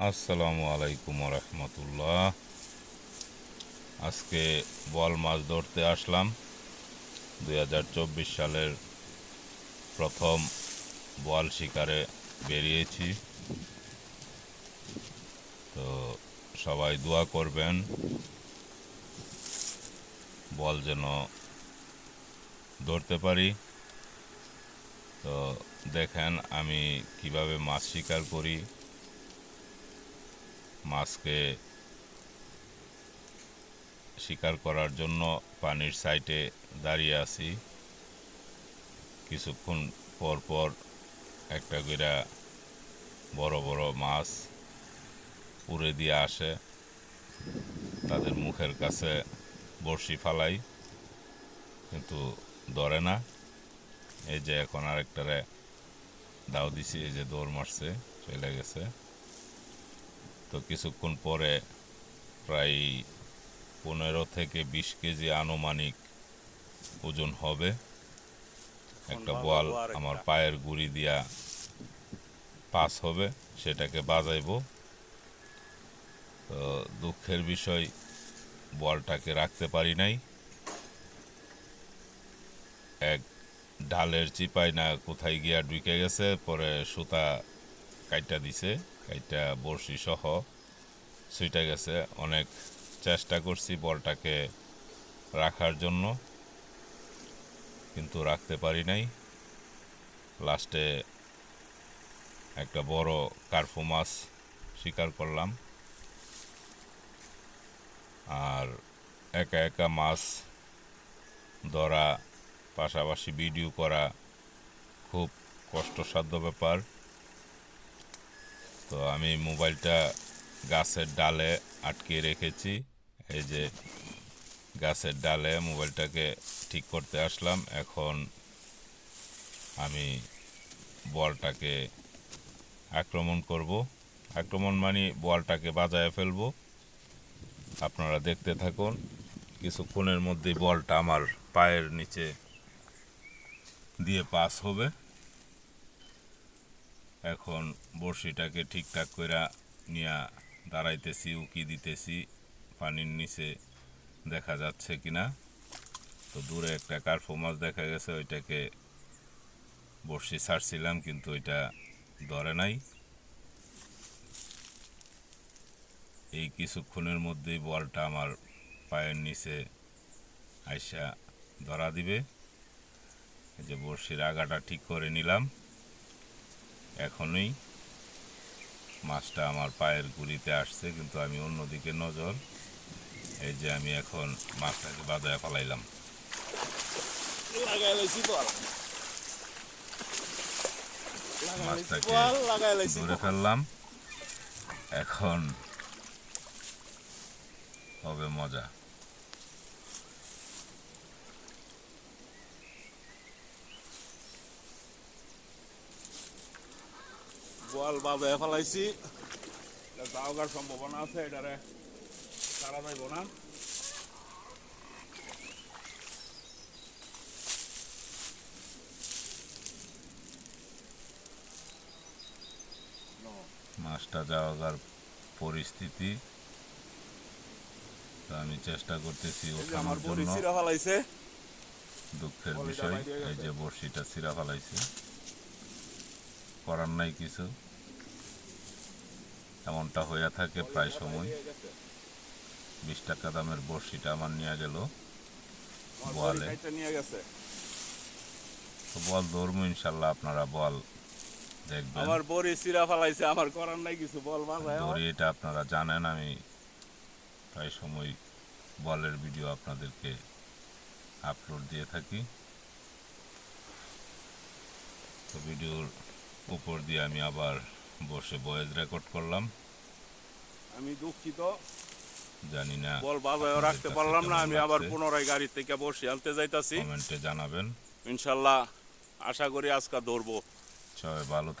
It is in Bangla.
আসসালামু আলাইকুম রহমতুল্লাহ। আজকে বল মাছ ধরতে আসলাম। দুই হাজার চব্বিশ সালের প্রথম বল শিকারে বেরিয়েছি। তো সবাই দোয়া করবেন বল যেন ধরতে পারি। তো দেখেন আমি কীভাবে মাছ শিকার করি। মাছকে শিকার করার জন্য পানির সাইটে দাঁড়িয়ে আছি। কিছুক্ষণ পর পর একটা করে বড় বড় মাছ উড়ে দিয়ে আসে। তাদের মুখের কাছে বড়শি ফালাই, কিন্তু ধরে না। এই যে এখন আরেকটারে দাও দিছি, এই যে দৌড় মারছে, চলে গেছে। তো কিছুক্ষণ পরে প্রায় পনেরো থেকে বিশ কেজি আনুমানিক ওজন হবে। একটা বল আমার পায়ের গুড়ি দিয়া পাস হবে সেটাকে বাজাইবো। তো দুঃখের বিষয় বলটাকে রাখতে পারি নাই। এক ডালের চিপায় না কোথায় গিয়া ঢুকে গেছে পরে সুতা কাইটা দিছে। কাইটা বড়শি সহ সুইটা গেছে। অনেক চেষ্টা করছি বলটাকে রাখার জন্য, কিন্তু রাখতে পারি নাই। লাস্টে একটা বড় কার্ফু মাছ শিকার করলাম। আর একা একা মাছ ধরা, পাশাপাশি ভিডিও করা খুব কষ্টসাধ্য ব্যাপার। তো আমি মোবাইলটা গাছের ডালে আটকে রেখেছি। এই যে গাছের ডালে মোবাইলটাকে ঠিক করতে আসলাম। এখন আমি বলটাকে আক্রমণ করব। আক্রমণ মানে বলটাকে বাজায় ফেলব। আপনারা দেখতে থাকুন, কিছুক্ষণের মধ্যেই বলটা আমার পায়ের নিচে দিয়ে পাস হবে। এখন বড়শিটাকে ঠিকঠাক করে নিয়ে দাঁড়াইতেছি, উকি দিতেছি, পানির নিচে দেখা যাচ্ছে কিনা। তো দূরে একটা কার্ফু মাছ দেখা গেছে, ওইটাকে বড়শি ছাড়ছিলাম, কিন্তু ওইটা ধরে নাই। এই কিছুক্ষণের মধ্যেই বলটা আমার পায়ের নিচে আইসা ধরা দিবে। যে বড়শির আগাটা ঠিক করে নিলাম। এখনই। মাছটা আমার পায়ের গুড়িতে আসছে কিন্তু আমি অন্যদিকে নজর। এই যে আমি এখন মাছটাকে লাগাই লাইছি মাছটাকে ধরে ফেললাম। এখন হবে মজা। বল বাজায় ফেলাইছি। এটা যাওয়ার সম্ভাবনা আছে এটারে সারা যাইব না। মাছটা যাওয়ার পরিস্থিতি আমি চেষ্টা করতেছি ওঠানোর জন্য। ফেলাইছে। দুঃখের বিষয় এই যে বড়শিটা ছিঁড়া ফেলাইছে। করার নাই কিছু এমনটা হইয়া থাকে প্রায় সময় বিশ টাকা দামের বড়শিটা আমার নিয়ে গেল বলে। তো বল ধরবো ইনশাল্লাহ আপনারা বল দেখবেন আমার বড়ি চিরা ফেলাইছে আমার করার নাই কিছু বল। দড়ি এটা আপনারা জানেন আমি প্রায় সময় বলের ভিডিও আপনাদেরকে আপলোড দিয়ে থাকি তো ভিডিওর উপর দিয়ে আমি আবার বসে বয়েজ রেকর্ড করলাম। আমি দুঃখিত। জানি না বল বাজায় রাখতে পারলাম না আমি আবার পুনরায় গাড়ি থেকে বসে আনতে যাইতাছি। কমেন্টে জানাবেন। ইনশাল্লাহ আশা করি আজকে ধরবো। সবাই ভালো থাকবেন